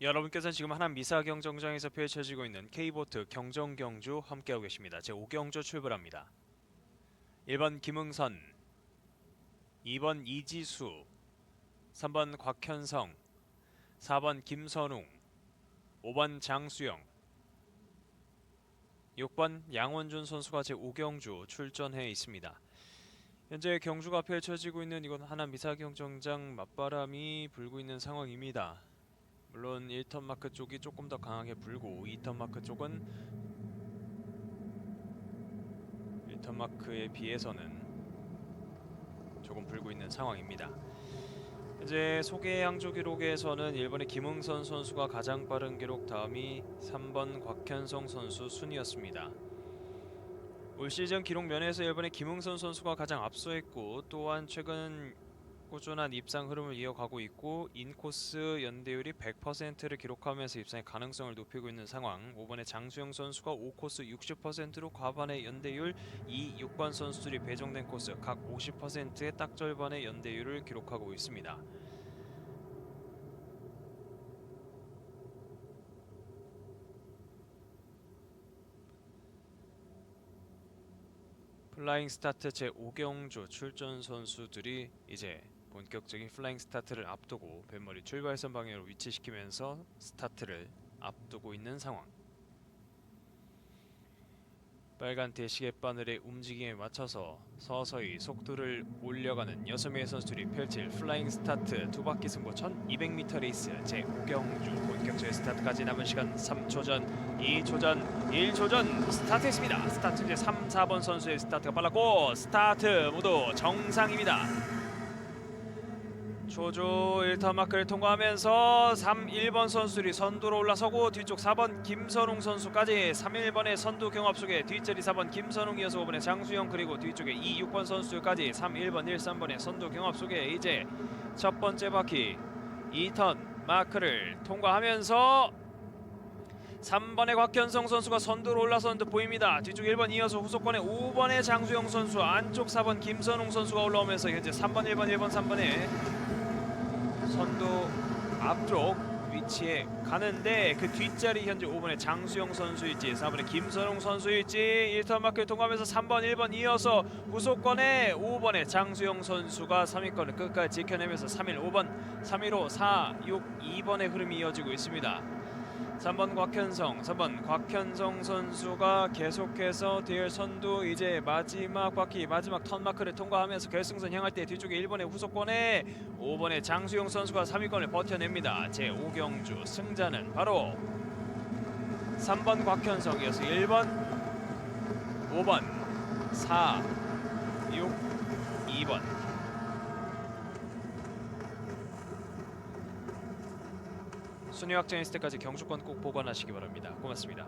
여러분께서는 지금 하남 미사경정장에서 펼쳐지고 있는 K보트 경정경주 함께하고 계십니다. 제 5경주 출발합니다. 1번 김응선 2번 이지수 3번 곽현성 4번 김선웅 5번 장수영 6번 양원준 선수가 제 5경주 출전해 있습니다. 현재 경주가 펼쳐지고 있는 이건 하남 미사경정장 맞바람이 불고 있는 상황입니다. 물론 1턴 마크 쪽이 조금 더 강하게 불고 2턴 마크 쪽은 1턴 마크에 비해서는 조금 불고 있는 상황입니다. 현재 소개 양조 기록에서는 1번의 김응선 선수가 가장 빠른 기록 다음이 3번 곽현성 선수 순이었습니다. 올 시즌 기록 면에서 1번의 김응선 선수가 가장 앞서했고 또한 최근 꾸준한 입상 흐름을 이어가고 있고 인코스 연대율이 100%를 기록하면서 입상의 가능성을 높이고 있는 상황. 5번의 장수영 선수가 5코스 60%로 과반의 연대율, 2, 6번 선수들이 배정된 코스 각 50%의 딱 절반의 연대율을 기록하고 있습니다. 플라잉 스타트 제 5경주 출전 선수들이 이제 본격적인 플라잉 스타트를 앞두고 뱃머리 출발선 방향으로 위치시키면서 스타트를 앞두고 있는 상황. 빨간 대시계 바늘의 움직임에 맞춰서 서서히 속도를 올려가는 6명의 선수들이 펼칠 플라잉 스타트 두 바퀴 승부 1200m 레이스 제5경주 본격적인 스타트까지 남은 시간 3초 전, 2초 전, 1초 전 스타트했습니다. 스타트 이제 3, 4번 선수의 스타트가 빨랐고 스타트 모두 정상입니다. 초조 1턴 마크를 통과하면서 3, 1번 선수들이 선두로 올라서고 뒤쪽 4번 김선웅 선수까지 3, 1번의 선두 경합 속에 뒷자리 4번 김선웅 이어서 5번의 장수영 그리고 뒤쪽에 2, 6번 선수까지 3, 1번, 1, 3번의 선두 경합 속에 이제 첫 번째 바퀴 2턴 마크를 통과하면서 3번의 곽현성 선수가 선두로 올라서는 듯 보입니다. 뒤쪽 1번 이어서 후속권에 5번의 장수영 선수, 안쪽 4번 김선웅 선수가 올라오면서 현재 3번, 1번, 1번, 3번에 선두 앞쪽 위치에 가는데 그 뒷자리 현재 5번의 장수영 선수일지 4번의 김선웅 선수일지 1턴 마크를 통과하면서 3번 1번 이어서 후속권에 5번의 장수영 선수가 3위권을 끝까지 지켜내면서 3일 5번 3위로 4, 6, 2번의 흐름이 이어지고 있습니다. 3번 곽현성, 4번 곽현성 선수가 계속해서 대열 선두 이제 마지막 바퀴 마지막 턴 마크를 통과하면서 결승선 향할 때 뒤쪽에 1번의 후속권에 5번의 장수용 선수가 3위권을 버텨냅니다. 제 5경주 승자는 바로 3번 곽현성이어서 1번, 5번, 4, 6, 2번 순위 확정했을 때까지 경주권 꼭 보관하시기 바랍니다. 고맙습니다.